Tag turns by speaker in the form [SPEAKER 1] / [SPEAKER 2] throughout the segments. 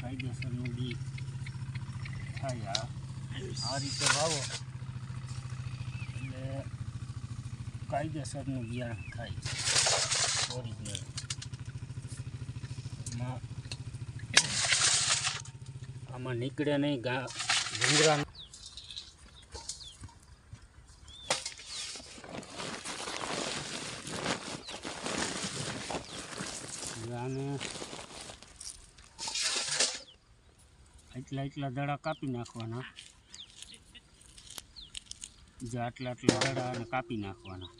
[SPEAKER 1] કાયદેસરનું બી થાય. આ રીતે વાવો એટલે કાયદેસરનું બિયારણ થાય ઓરિજિનલ એમાં આમાં નીકળે નહીં ગા ભૂંગરા આને એટલા એટલા દડા કાપી નાખવાના. જે આટલા આટલા દડા અને કાપી નાખવાના.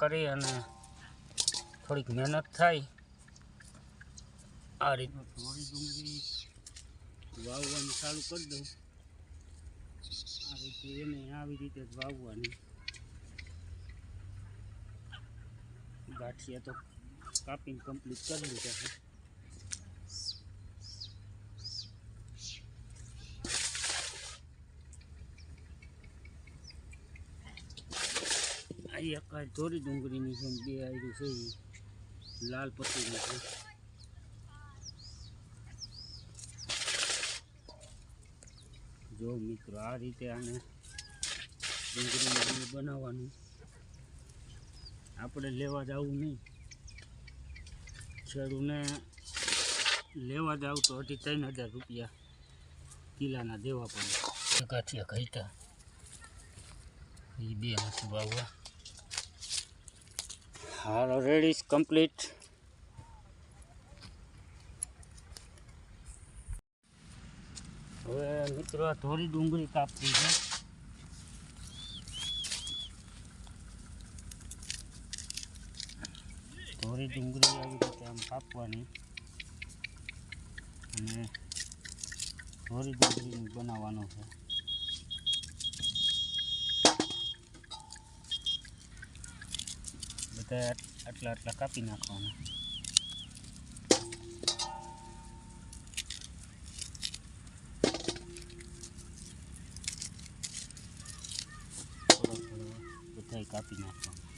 [SPEAKER 1] કરી અને થોડીક મહેનત થાય. આ રીતનું થોડી ડુંગળી વાવવાનું ચાલુ કરી દઉં. આ રીતે એને આવી રીતે જ વાવવાની. ગાંઠિયા તો કાપીને કમ્પ્લીટ કરી લીધા છે. આ એક ધોરી ડુંગળીની જેમ બે આયરું છે લાલ છે જો મિત્રો આ રીતે આને ડુંગળીનું બનાવવાનું આપણે લેવા જવું નહીં ખેડૂને લેવા જાવ તો અઢી ત્રણ હજાર રૂપિયા કિલાના દેવા પડે ગાંઠિયા ઘઈતા એ બે હાથ વાવવા હાલ ઓલરેડી ઇઝ કમ્પ્લીટ હવે મિત્રો આ ડુંગળી કાપવી છે. ધોરી ડુંગળી આવી રીતે આમ કાપવાની. અને ધોરી ડુંગળીનું બનાવવાનું છે. રીતે આટલા આટલા કાપી નાખવાના બધા કાપી નાખવાના